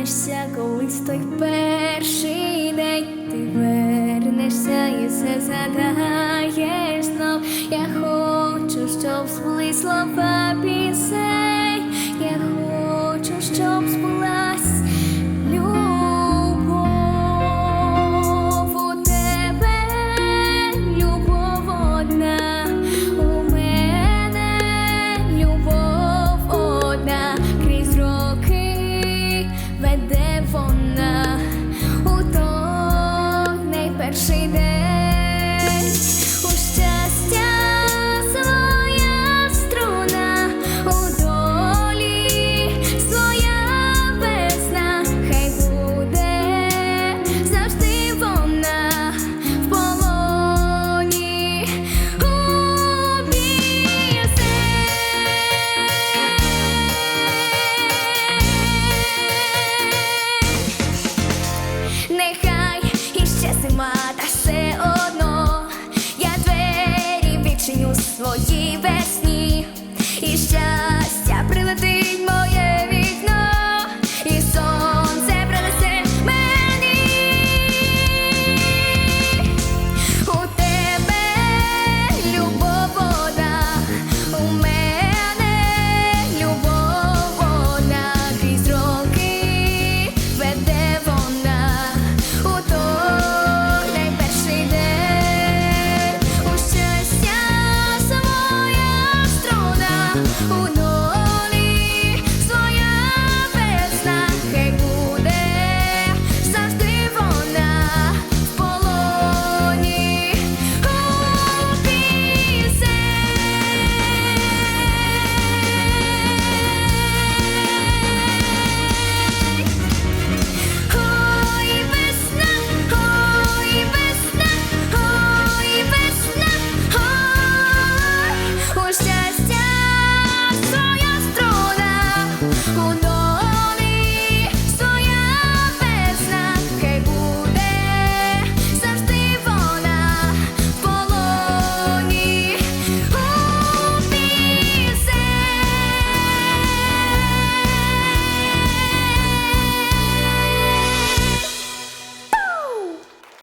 повернешся колись той перший день, ти вернешся і все задаєш знов. Я хочу, щоб були слова. нехай іще зима, та все одно я двері відчиню свої.